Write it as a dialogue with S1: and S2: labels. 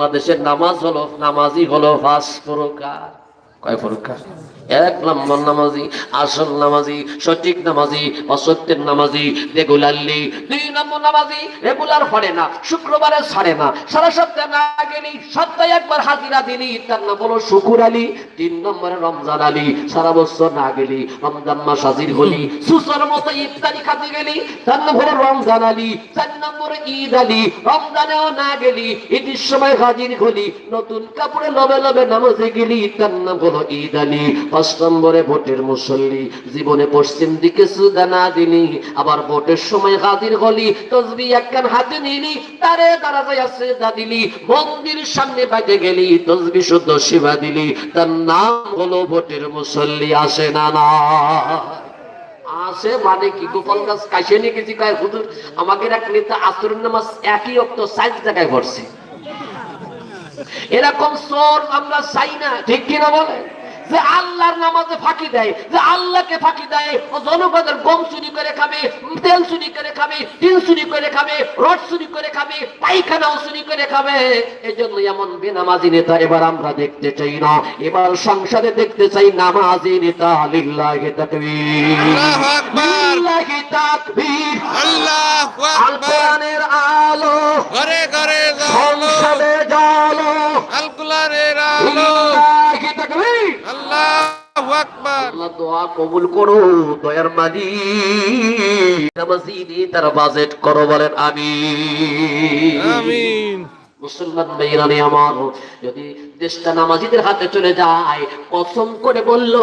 S1: বাংলাদেশের নামাজ হলো নামাজই হলো ফাঁস প্রকার। কয় এক নম্বর নামাজি, আসল নামাজি, সঠিক নামাজি, অসত্যের নামাজি, রেগুলারলি। দুই নম্বর নামাজি, রেগুলার পড়ে না, শুক্রবারে ছাড়ে না, সারা সপ্তাহে না গেলি সপ্তাহে একবার হাজিরা দিলি। তার নাম হলো শুকুর আলী, তিন নম্বরে রমজান আলী, সারা বছর না গেলি, রমজান মাস হাজির হলি, সুসর মতো ইফতারি খাতে গেলি, তার নাম হলো রমজান আলী, চার নম্বরে ঈদ আলী, রমজানেও না গেলি, ঈদের সময় হাজির হলি, নতুন কাপড়ে লবে লবে নামাজে গেলি, তার নাম ঈদ আলী পাঁচ নম্বরে ভোটের মুসল্লি, জীবনে পশ্চিম দিকে সুদা না দিলি আবার ভোটের সময় হাজির হলি, তসবি একখান হাতে নিলি, তারে দাঁড়া যায় সেদা দিলি, মন্দির সামনে বাইতে গেলি, তসবি শুদ্ধ সেবা দিলি, তার নাম হলো ভোটের মুসল্লি, আসে না না। আসে মানে কি, গোপাল গাছ কাশে নিয়ে গেছি, কয় হুজুর আমাকে এক নেতা আসরের নামাজ একই অক্ত সাইজ জায়গায় পড়ছে এরকম চোর আমরা চাই না, ঠিক কিনা বলে? যে আল্লাহর নামাজে ফাঁকি দেয়, যে আল্লাহকে ফাঁকি দেয়, ও জনগণের গম চুরি করে খাবে, তেল চুরি করে খাবে টিন চুরি করে খাবে, রড চুরি করে খাবে, পায়খানাও চুরি করে খাবে। এই জন্য এমন বেনামাজি নেতা এবার আমরা দেখতে চাই না। এবার সংসারে দেখতে চাই নামাজি নেতা। লিল্লাহি
S2: আল্লাহ
S1: দোয়া কবুল করো দয়ার নামাজিনি তার বাজেট করো বলেন আমি
S2: আমিন।
S1: মুসলমান বেইরানি আমার যদি দেশটা নামাজিদের হাতে চলে যায় কসম করে বলল